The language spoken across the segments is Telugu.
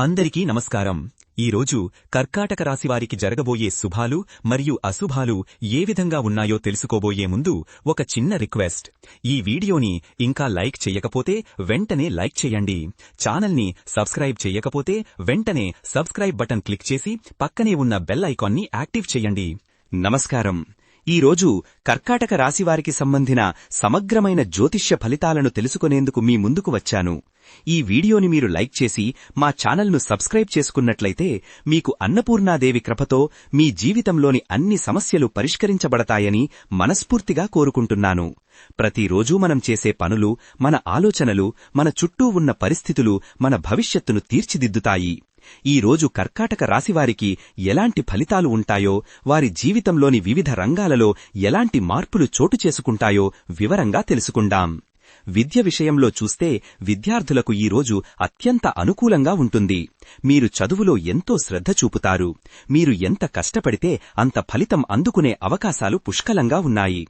అందరికీ నమస్కారం. ఈరోజు కర్కాటక రాశివారికి జరగబోయే శుభాలు మరియు అశుభాలు ఏ విధంగా ఉన్నాయో తెలుసుకోబోయే ముందు ఒక చిన్న రిక్వెస్ట్. ఈ వీడియోని ఇంకా లైక్ చెయ్యకపోతే వెంటనే లైక్ చేయండి. ఛానల్ని సబ్స్క్రైబ్ చెయ్యకపోతే వెంటనే సబ్స్క్రైబ్ బటన్ క్లిక్ చేసి పక్కనే ఉన్న బెల్ ఐకాన్ని యాక్టివ్ చేయండి. నమస్కారం. ఈరోజు కర్కాటక రాశివారికి సంబంధిన సమగ్రమైన జ్యోతిష్య ఫలితాలను తెలుసుకునేందుకు మీ ముందుకు వచ్చాను. ఈ వీడియోని మీరు లైక్ చేసి మా ఛానల్ను సబ్స్క్రైబ్ చేసుకున్నట్లయితే మీకు అన్నపూర్ణాదేవి కృపతో మీ జీవితంలోని అన్ని సమస్యలు పరిష్కరించబడతాయని మనస్ఫూర్తిగా కోరుకుంటున్నాను. ప్రతిరోజూ మనం చేసే పనులు మన ఆలోచనలు మన చుట్టూ ఉన్న పరిస్థితులు మన భవిష్యత్తును తీర్చిదిద్దుతాయి. ఈ రోజు కర్కాటక రాశివారికి ఎలాంటి ఫలితాలు ఉంటాయో వారి జీవితంలోని వివిధ రంగాలలో ఎలాంటి మార్పులు చోటు చేసుకుంటాయో వివరంగా తెలుసుకుందాం. విద్య విషయంలో చూస్తే విద్యార్థులకు ఈ రోజు అత్యంత అనుకూలంగా ఉంటుంది. మీరు చదువులో ఎంతో శ్రద్ధ చూపుతారు. మీరు ఎంత కష్టపడితే అంత ఫలితం అందుకునే అవకాశాలు పుష్కలంగా ఉన్నాయి.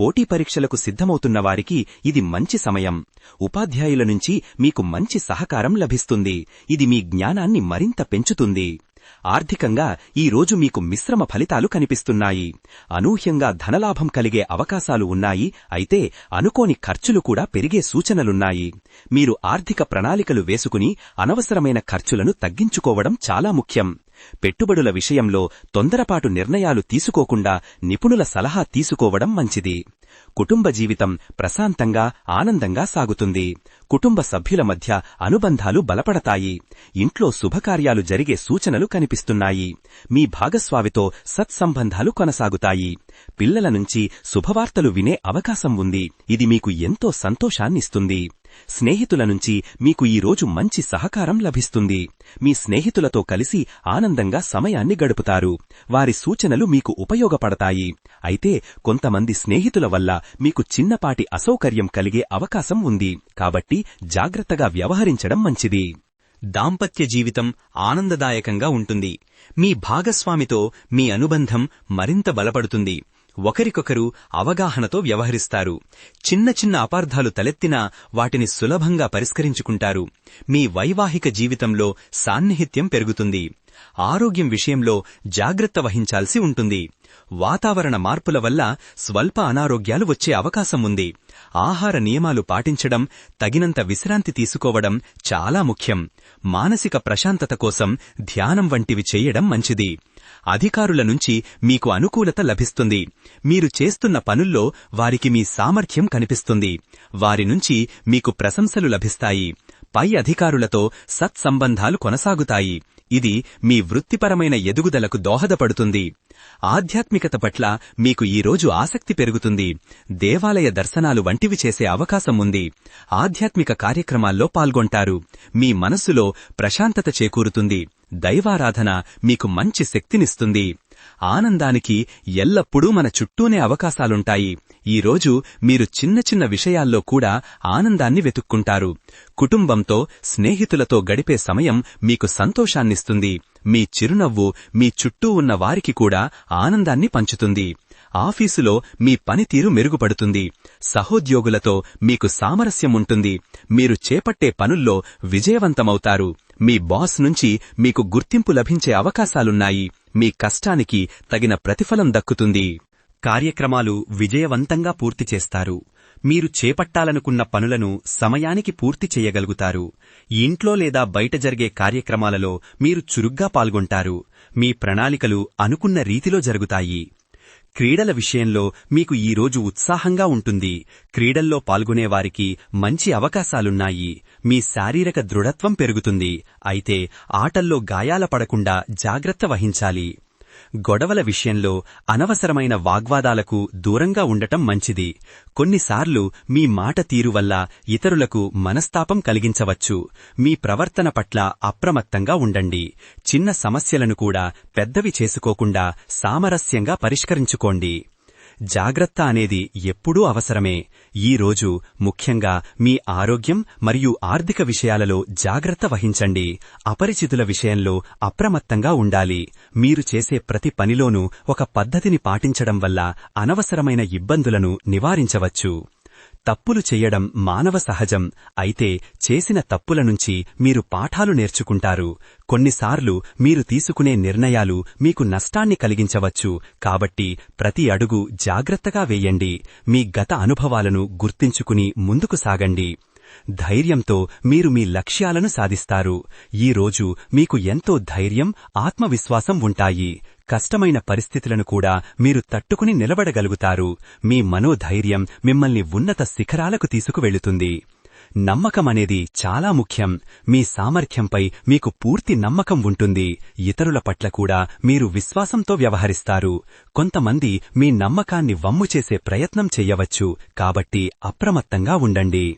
పోటీ పరీక్షలకు సిద్ధమవుతున్న వారికి ఇది మంచి సమయం. ఉపాధ్యాయుల నుంచి మీకు మంచి సహకారం లభిస్తుంది. ఇది మీ జ్ఞానాన్ని మరింత పెంచుతుంది. ఆర్థికంగా ఈ రోజు మీకు మిశ్రమ ఫలితాలు కనిపిస్తున్నాయి. అనూహ్యంగా ధనలాభం కలిగే అవకాశాలు ఉన్నాయి. అయితే అనుకోని ఖర్చులు కూడా పెరిగే సూచనలున్నాయి. మీరు ఆర్థిక ప్రణాళికలు వేసుకుని అనవసరమైన ఖర్చులను తగ్గించుకోవడం చాలా ముఖ్యం. పెట్టుబడుల విషయంలో తొందరపాటు నిర్ణయాలు తీసుకోకుండా నిపుణుల సలహా తీసుకోవడం మంచిది. కుటుంబ జీవితం ప్రశాంతంగా ఆనందంగా సాగుతుంది. కుటుంబ సభ్యుల మధ్య అనుబంధాలు బలపడతాయి. ఇంట్లో శుభకార్యాలు జరిగే సూచనలు కనిపిస్తున్నాయి. మీ భాగస్వామితో సత్సంబంధాలు కొనసాగుతాయి. పిల్లల నుంచి శుభవార్తలు వినే అవకాశం ఉంది. ఇది మీకు ఎంతో సంతోషాన్నిస్తుంది. స్నేహితుల నుంచి మీకు ఈరోజు మంచి సహకారం లభిస్తుంది. మీ స్నేహితులతో కలిసి ఆనందంగా సమయాన్ని గడుపుతారు. వారి సూచనలు మీకు ఉపయోగపడతాయి. అయితే కొంతమంది స్నేహితుల వల్ల మీకు చిన్నపాటి అసౌకర్యం కలిగే అవకాశం ఉంది. కాబట్టి జాగ్రత్తగా వ్యవహరించడం మంచిది. దాంపత్య జీవితం ఆనందదాయకంగా ఉంటుంది. మీ భాగస్వామితో మీ అనుబంధం మరింత బలపడుతుంది. ఒకరికొకరు అవగాహనతో వ్యవహరిస్తారు. చిన్న చిన్న అపార్థాలు తలెత్తినా వాటిని సులభంగా పరిష్కరించుకుంటారు. మీ వైవాహిక జీవితంలో సాన్నిహిత్యం పెరుగుతుంది. ఆరోగ్యం విషయంలో జాగ్రత్త వహించాల్సి ఉంటుంది. వాతావరణ మార్పుల వల్ల స్వల్ప అనారోగ్యాలు వచ్చే అవకాశం ఉంది. ఆహార నియమాలు పాటించడం తగినంత విశ్రాంతి తీసుకోవడం చాలా ముఖ్యం. మానసిక ప్రశాంతత కోసం ధ్యానం వంటివి చేయడం మంచిది. అధికారుల నుంచి మీకు అనుకూలత లభిస్తుంది. మీరు చేస్తున్న పనుల్లో వారికి మీ సామర్థ్యం కనిపిస్తుంది. వారి నుంచి మీకు ప్రశంసలు లభిస్తాయి. పై అధికారులతో సత్సంబంధాలు కొనసాగుతాయి. ఇది మీ వృత్తిపరమైన ఎదుగుదలకు దోహదపడుతుంది. ఆధ్యాత్మికత పట్ల మీకు ఈరోజు ఆసక్తి పెరుగుతుంది. దేవాలయ దర్శనాలు వంటివి చేసే అవకాశం ఉంది. ఆధ్యాత్మిక కార్యక్రమాల్లో పాల్గొంటారు. మీ మనస్సులో ప్రశాంతత చేకూరుతుంది. దైవారాధన మీకు మంచి శక్తినిస్తుంది. ఆనందానికి ఎల్లప్పుడూ మన చుట్టూనే అవకాశాలుంటాయి. ఈరోజు మీరు చిన్న చిన్న విషయాల్లో కూడా ఆనందాన్ని వెతుక్కుంటారు. కుటుంబంతో స్నేహితులతో గడిపే సమయం మీకు సంతోషాన్నిస్తుంది. మీ చిరునవ్వు మీ చుట్టూ ఉన్న వారికి కూడా ఆనందాన్ని పంచుతుంది. ఆఫీసులో మీ పనితీరు మెరుగుపడుతుంది. సహోద్యోగులతో మీకు సామరస్యం ఉంటుంది మీరు చేపట్టే పనుల్లో విజయవంతమవుతారు. మీ బాస్ నుంచి మీకు గుర్తింపు లభించే అవకాశాలున్నాయి. మీ కష్టానికి తగిన ప్రతిఫలం దక్కుతుంది. కార్యక్రమాలు విజయవంతంగా పూర్తి చేస్తారు. మీరు చేపట్టాలనుకున్న పనులను సమయానికి పూర్తి చేయగలుగుతారు. ఇంట్లో లేదా బయట జరిగే కార్యక్రమాలలో మీరు చురుగ్గా పాల్గొంటారు. మీ ప్రణాళికలు అనుకున్న రీతిలో జరుగుతాయి. క్రీడల విషయంలో మీకు ఈరోజు ఉత్సాహంగా ఉంటుంది. క్రీడల్లో పాల్గొనేవారికి మంచి అవకాశాలున్నాయి. మీ శారీరక దృఢత్వం పెరుగుతుంది. అయితే ఆటల్లో గాయాల పడకుండా జాగ్రత్త వహించాలి. గొడవల విషయంలో అనవసరమైన వాగ్వాదాలకు దూరంగా ఉండటం మంచిది. కొన్నిసార్లు మీ మాట తీరు వల్ల ఇతరులకు మనస్తాపం కలిగించవచ్చు. మీ ప్రవర్తన పట్ల అప్రమత్తంగా ఉండండి. చిన్న సమస్యలను కూడా పెద్దవి చేసుకోకుండా సామరస్యంగా పరిష్కరించుకోండి. జాగ్రత్త అనేది ఎప్పుడూ అవసరమే. ఈ రోజు ముఖ్యంగా మీ ఆరోగ్యం మరియు ఆర్థిక విషయాలలో జాగ్రత్త వహించండి. అపరిచితుల విషయంలో అప్రమత్తంగా ఉండాలి. మీరు చేసే ప్రతి పనిలోనూ ఒక పద్ధతిని పాటించడం వల్ల అనవసరమైన ఇబ్బందులను నివారించవచ్చు. తప్పులు చెయ్యడం మానవ సహజం. అయితే చేసిన తప్పుల నుంచి మీరు పాఠాలు నేర్చుకుంటారు. కొన్నిసార్లు మీరు తీసుకునే నిర్ణయాలు మీకు నష్టాన్ని కలిగించవచ్చు. కాబట్టి ప్రతి అడుగు జాగ్రత్తగా వేయండి. మీ గత అనుభవాలను గుర్తించుకుని ముందుకు సాగండి. ధైర్యంతో మీరు మీ లక్ష్యాలను సాధిస్తారు. ఈ రోజు మీకు ఎంతో ధైర్యం ఆత్మవిశ్వాసం ఉంటాయి. కష్టమైన పరిస్థితులను కూడా మీరు తట్టుకుని నిలబడగలుగుతారు. మీ మనోధైర్యం మిమ్మల్ని ఉన్నత శిఖరాలకు తీసుకువెళుతుంది. నమ్మకమనేది చాలా ముఖ్యం. మీ సామర్థ్యంపై మీకు పూర్తి నమ్మకం ఉంటుంది. ఇతరుల పట్ల కూడా మీరు విశ్వాసంతో వ్యవహరిస్తారు. కొంతమంది మీ నమ్మకాన్ని వమ్ము చేసే ప్రయత్నం చెయ్యవచ్చు కాబట్టి అప్రమత్తంగా ఉండండి.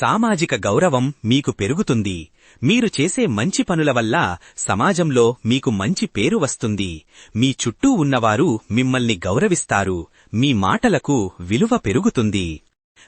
సామాజిక గౌరవం మీకు పెరుగుతుంది. మీరు చేసే మంచి పనుల వల్ల సమాజంలో మీకు మంచి పేరు వస్తుంది. మీ చుట్టూ ఉన్నవారు మిమ్మల్ని గౌరవిస్తారు. మీ మాటలకు విలువ పెరుగుతుంది.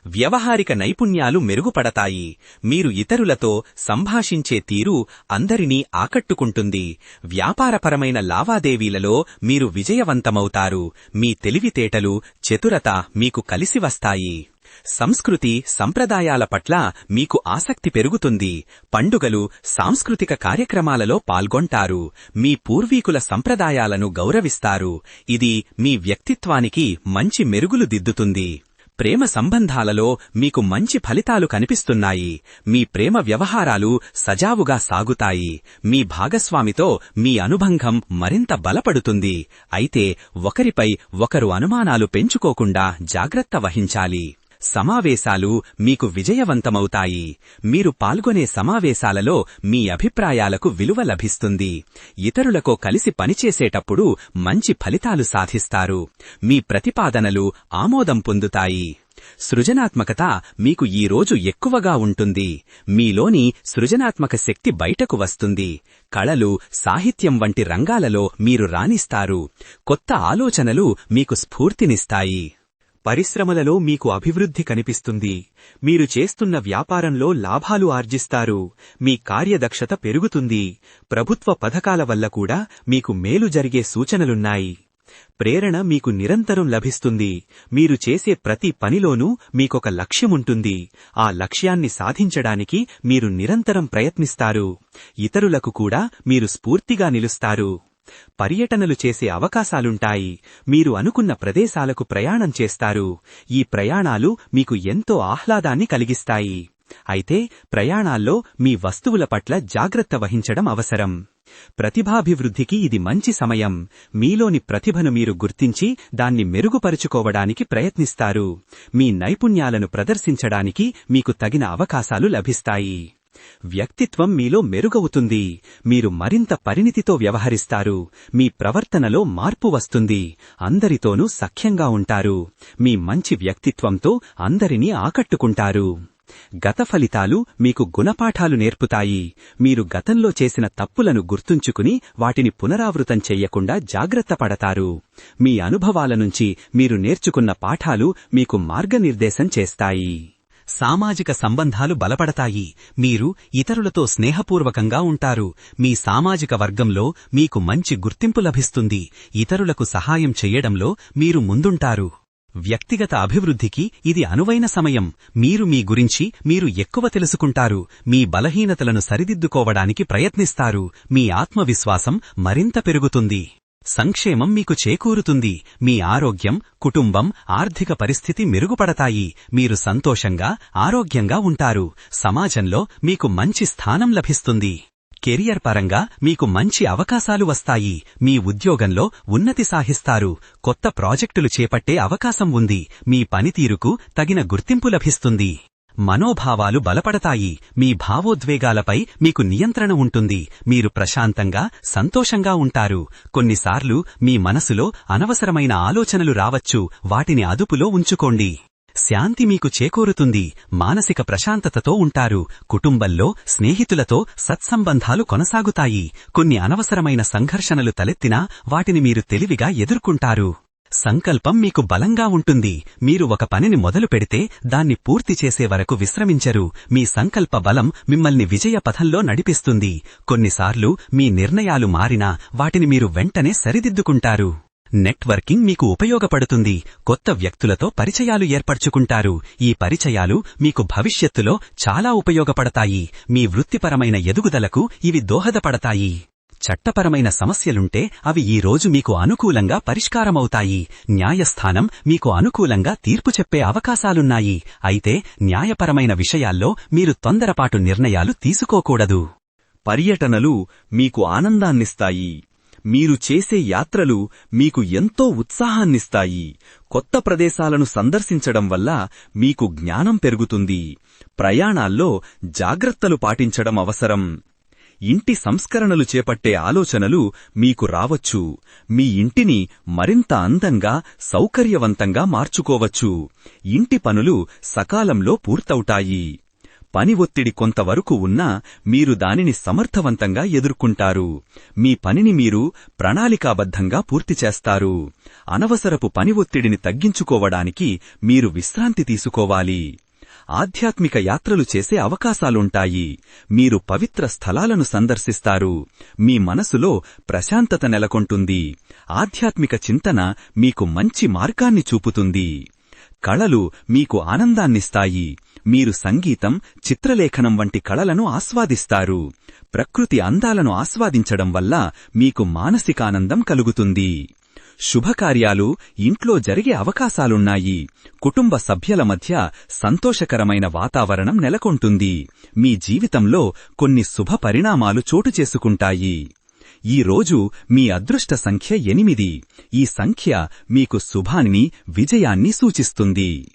వ్యవహారిక నైపుణ్యాలు మెరుగుపడతాయి. మీరు ఇతరులతో సంభాషించే తీరు అందరినీ ఆకట్టుకుంటుంది. వ్యాపారపరమైన లావాదేవీలలో మీరు విజయవంతమవుతారు. మీ తెలివితేటలు చతురత మీకు కలిసి వస్తాయి. సంస్కృతి సంప్రదాయాల పట్ల మీకు ఆసక్తి పెరుగుతుంది. పండుగలు సాంస్కృతిక కార్యక్రమాలలో పాల్గొంటారు. మీ పూర్వీకుల సంప్రదాయాలను గౌరవిస్తారు. ఇది మీ వ్యక్తిత్వానికి మంచి మెరుగులు దిద్దుతుంది. ప్రేమ సంబంధాలలో మీకు మంచి ఫలితాలు కనిపిస్తున్నాయి. మీ ప్రేమ వ్యవహారాలు సజావుగా సాగుతాయి. మీ భాగస్వామితో మీ అనుబంధం మరింత బలపడుతుంది. అయితే ఒకరిపై ఒకరు అనుమానాలు పెంచుకోకుండా జాగ్రత్త వహించాలి. సమావేశాలు మీకు విజయవంతమవుతాయి. మీరు పాల్గొనే సమావేశాలలో మీ అభిప్రాయాలకు విలువ లభిస్తుంది. ఇతరులతో కలిసి పనిచేసేటప్పుడు మంచి ఫలితాలు సాధిస్తారు. మీ ప్రతిపాదనలు ఆమోదం పొందుతాయి. సృజనాత్మకత మీకు ఈ రోజు ఎక్కువగా ఉంటుంది. మీలోని సృజనాత్మక శక్తి బయటకు వస్తుంది. కళలు సాహిత్యం వంటి రంగాలలో మీరు రాణిస్తారు. కొత్త ఆలోచనలు మీకు స్ఫూర్తినిస్తాయి. పరిశ్రమలలో మీకు అభివృద్ధి కనిపిస్తుంది. మీరు చేస్తున్న వ్యాపారంలో లాభాలు ఆర్జిస్తారు. మీ కార్యదక్షత పెరుగుతుంది. ప్రభుత్వ పథకాల వల్ల కూడా మీకు మేలు జరిగే సూచనలున్నాయి. ప్రేరణ మీకు నిరంతరం లభిస్తుంది. మీరు చేసే ప్రతి పనిలోనూ మీకొక లక్ష్యముంటుంది. ఆ లక్ష్యాన్ని సాధించడానికి మీరు నిరంతరం ప్రయత్నిస్తారు. ఇతరులకు కూడా మీరు స్ఫూర్తిగా నిలుస్తారు. పర్యటనలు చేసే అవకాశాలుంటాయి. మీరు అనుకున్న ప్రదేశాలకు ప్రయాణం చేస్తారు. ఈ ప్రయాణాలు మీకు ఎంతో ఆహ్లాదాన్ని కలిగిస్తాయి. అయితే ప్రయాణాల్లో మీ వస్తువుల పట్ల జాగ్రత్త వహించడం అవసరం. ప్రతిభాభివృద్ధికి ఇది మంచి సమయం. మీలోని ప్రతిభను మీరు గుర్తించి దాన్ని మెరుగుపరుచుకోవడానికి ప్రయత్నిస్తారు. మీ నైపుణ్యాలను ప్రదర్శించడానికి మీకు తగిన అవకాశాలు లభిస్తాయి. వ్యక్తిత్వం మీలో మెరుగవుతుంది. మీరు మరింత పరిణితితో వ్యవహరిస్తారు. మీ ప్రవర్తనలో మార్పు వస్తుంది. అందరితోనూ సఖ్యంగా ఉంటారు. మీ మంచి వ్యక్తిత్వంతో అందరినీ ఆకట్టుకుంటారు. గత ఫలితాలు మీకు గుణపాఠాలు నేర్పుతాయి. మీరు గతంలో చేసిన తప్పులను గుర్తుంచుకుని వాటిని పునరావృతం చెయ్యకుండా జాగ్రత్త పడతారు. మీ అనుభవాల నుంచి మీరు నేర్చుకున్న పాఠాలు మీకు మార్గనిర్దేశం చేస్తాయి. సామాజిక సంబంధాలు బలపడతాయి. మీరు ఇతరులతో స్నేహపూర్వకంగా ఉంటారు. మీ సామాజిక వర్గంలో మీకు మంచి గుర్తింపు లభిస్తుంది. ఇతరులకు సహాయం చెయ్యడంలో మీరు ముందుంటారు. వ్యక్తిగత అభివృద్ధికి ఇది అనువైన సమయం. మీరు మీ గురించి మీరు ఎక్కువ తెలుసుకుంటారు. మీ బలహీనతలను సరిదిద్దుకోవడానికి ప్రయత్నిస్తారు. మీ ఆత్మవిశ్వాసం మరింత పెరుగుతుంది. సంక్షేమం మీకు చేకూరుతుంది. మీ ఆరోగ్యం కుటుంబం ఆర్థిక పరిస్థితి మెరుగుపడతాయి. మీరు సంతోషంగా ఆరోగ్యంగా ఉంటారు. సమాజంలో మీకు మంచి స్థానం లభిస్తుంది. కెరియర్ పరంగా మీకు మంచి అవకాశాలు వస్తాయి. మీ ఉద్యోగంలో ఉన్నతి సాధిస్తారు. కొత్త ప్రాజెక్టులు చేపట్టే అవకాశం ఉంది. మీ పనితీరుకు తగిన గుర్తింపు లభిస్తుంది. మనోభావాలు బలపడతాయి. మీ భావోద్వేగాలపై మీకు నియంత్రణ ఉంటుంది. మీరు ప్రశాంతంగా సంతోషంగా ఉంటారు. కొన్నిసార్లు మీ మనసులో అనవసరమైన ఆలోచనలు రావచ్చు. వాటిని అదుపులో ఉంచుకోండి. శాంతి మీకు చేకూరుతుంది. మానసిక ప్రశాంతతతో ఉంటారు. కుటుంబంలో స్నేహితులతో సత్సంబంధాలు కొనసాగుతాయి. కొన్ని అనవసరమైన సంఘర్షణలు తలెత్తినా వాటిని మీరు తెలివిగా ఎదుర్కొంటారు. సంకల్పం మీకు బలంగా ఉంటుంది. మీరు ఒక పనిని మొదలు పెడితే దాన్ని పూర్తి చేసే వరకు విశ్రమించరు. మీ సంకల్ప బలం మిమ్మల్ని విజయ పథంలో నడిపిస్తుంది. కొన్నిసార్లు మీ నిర్ణయాలు మారినా వాటిని మీరు వెంటనే సరిదిద్దుకుంటారు. నెట్వర్కింగ్ మీకు ఉపయోగపడుతుంది. కొత్త వ్యక్తులతో పరిచయాలు ఏర్పరచుకుంటారు. ఈ పరిచయాలు మీకు భవిష్యత్తులో చాలా ఉపయోగపడతాయి. మీ వృత్తిపరమైన ఎదుగుదలకు ఇవి దోహదపడతాయి. చట్టపరమైన సమస్యలుంటే అవి ఈ రోజు మీకు అనుకూలంగా పరిష్కారమవుతాయి. న్యాయస్థానం మీకు అనుకూలంగా తీర్పు చెప్పే అవకాశాలున్నాయి. అయితే న్యాయపరమైన విషయాల్లో మీరు తొందరపాటు నిర్ణయాలు తీసుకోకూడదు. పర్యటనలు మీకు ఆనందాన్నిస్తాయి. మీరు చేసే యాత్రలు మీకు ఎంతో ఉత్సాహాన్నిస్తాయి. కొత్త ప్రదేశాలను సందర్శించడం వల్ల మీకు జ్ఞానం పెరుగుతుంది. ప్రయాణాల్లో జాగ్రత్తలు పాటించడం అవసరం. ఇంటి సంస్కరణలు చేపట్టే ఆలోచనలు మీకు రావచ్చు. మీ ఇంటిని మరింత అందంగా సౌకర్యవంతంగా మార్చుకోవచ్చు. ఇంటి పనులు సకాలంలో పూర్తవుతాయి. పని ఒత్తిడి కొంతవరకు ఉన్నా మీరు దానిని సమర్థవంతంగా ఎదుర్కొంటారు. మీ పనిని మీరు ప్రణాళికాబద్ధంగా పూర్తి చేస్తారు. అనవసరపు పని ఒత్తిడిని తగ్గించుకోవడానికి మీరు విశ్రాంతి తీసుకోవాలి. ఆధ్యాత్మిక యాత్రలు చేసే అవకాశాలుంటాయి. మీరు పవిత్ర స్థలాలను సందర్శిస్తారు. మీ మనసులో ప్రశాంతత నెలకొంటుంది. ఆధ్యాత్మిక చింతన మీకు మంచి మార్గాన్ని చూపుతుంది. కళలు మీకు ఆనందాన్నిస్తాయి. మీరు సంగీతం చిత్రలేఖనం వంటి కళలను ఆస్వాదిస్తారు. ప్రకృతి అందాలను ఆస్వాదించడం వల్ల మీకు మానసికానందం కలుగుతుంది. శుభకార్యాలు ఇంట్లో జరిగే అవకాశాలున్నాయి. కుటుంబ సభ్యుల మధ్య సంతోషకరమైన వాతావరణం నెలకొంటుంది. మీ జీవితంలో కొన్ని శుభ పరిణామాలు చోటు చేసుకుంటాయి. ఈ రోజు మీ అదృష్ట సంఖ్య ఎనిమిది. ఈ సంఖ్య మీకు శుభాన్ని విజయాన్ని సూచిస్తుంది.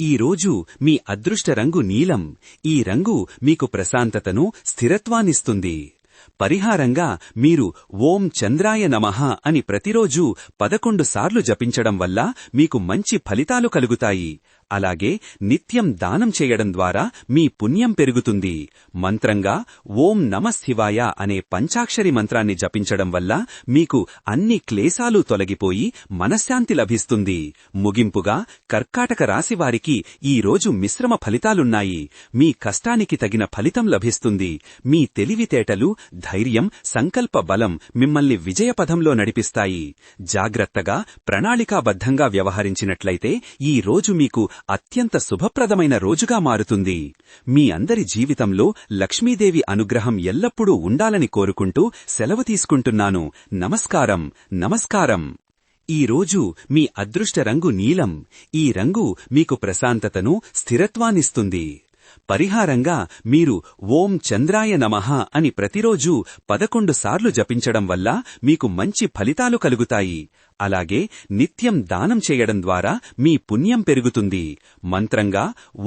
ఈ రోజు మీ అదృష్ట రంగు నీలం. ఈ రంగు మీకు ప్రశాంతతను స్థిరత్వాన్నిస్తుంది. పరిహారంగా మీరు ఓం చంద్రాయ నమః అని ప్రతిరోజూ పదకొండు సార్లు జపించడం వల్ల మీకు మంచి ఫలితాలు కలుగుతాయి. అలాగే నిత్యం దానం చేయడం ద్వారా మీ పుణ్యం పెరుగుతుంది. మంత్రంగా ఓం నమశివాయ అనే పంచాక్షరి మంత్రాన్ని జపించడం వల్ల మీకు అన్ని క్లేశాలు తొలగిపోయి మనశ్శాంతి లభిస్తుంది. ముగింపుగా కర్కాటక రాశివారికి ఈ రోజు మిశ్రమ ఫలితాలున్నాయి. మీ కష్టానికి తగిన ఫలితం లభిస్తుంది. మీ తెలివితేటలు ధైర్యం సంకల్ప బలం మిమ్మల్ని విజయపథంలో నడిపిస్తాయి. జాగ్రత్తగా ప్రణాళికాబద్ధంగా వ్యవహరించినట్లయితే ఈ రోజు మీకు అత్యంత శుభప్రదమైన రోజుగా మారుతుంది. మీ అందరి జీవితంలో లక్ష్మీదేవి అనుగ్రహం ఎల్లప్పుడూ ఉండాలని కోరుకుంటూ సెలవు తీసుకుంటున్నాను. నమస్కారం. నమస్కారం. ఈ రోజు మీ అదృష్ట రంగు నీలం. ఈ రంగు మీకు ప్రశాంతతను స్థిరత్వాన్నిస్తుంది. పరిహారంగా మీరు ఓం చంద్రాయ నమః అని ప్రతిరోజూ పదకొండు సార్లు జపించడం వల్ల మీకు మంచి ఫలితాలు కలుగుతాయి. అలాగే నిత్యం దానం చేయడం ద్వారా మీ పుణ్యం పెరుగుతుంది. మంత్రంగా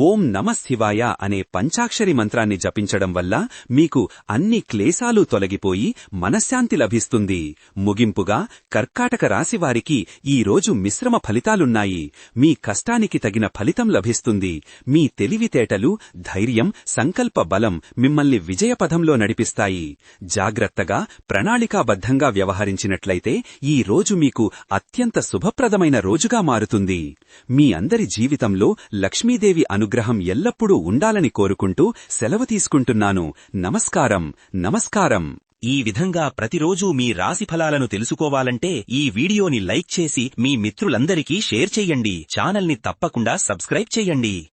ఓం నమశివాయ అనే పంచాక్షరి మంత్రాన్ని జపించడం వల్ల మీకు అన్ని క్లేశాలు తొలగిపోయి మనశ్శాంతి లభిస్తుంది. ముగింపుగా కర్కాటక రాశివారికి ఈ రోజు మిశ్రమ ఫలితాలున్నాయి. మీ కష్టానికి తగిన ఫలితం లభిస్తుంది. మీ తెలివితేటలు ధైర్యం సంకల్ప బలం మిమ్మల్ని విజయపథంలో నడిపిస్తాయి. జాగ్రత్తగా ప్రణాళికాబద్ధంగా వ్యవహరించినట్లయితే ఈ రోజు మీకు అత్యంత శుభప్రదమైన రోజుగా మారుతుంది. మీ అందరి జీవితంలో లక్ష్మీదేవి అనుగ్రహం ఎల్లప్పుడూ ఉండాలని కోరుకుంటూ సెలవు తీసుకుంటున్నాను. నమస్కారం. నమస్కారం. ఈ విధంగా ప్రతిరోజూ మీ రాశి ఫలాలను తెలుసుకోవాలంటే ఈ వీడియోని లైక్ చేసి మీ మిత్రులందరికీ షేర్ చెయ్యండి ఛానల్ని తప్పకుండా సబ్స్క్రైబ్ చెయ్యండి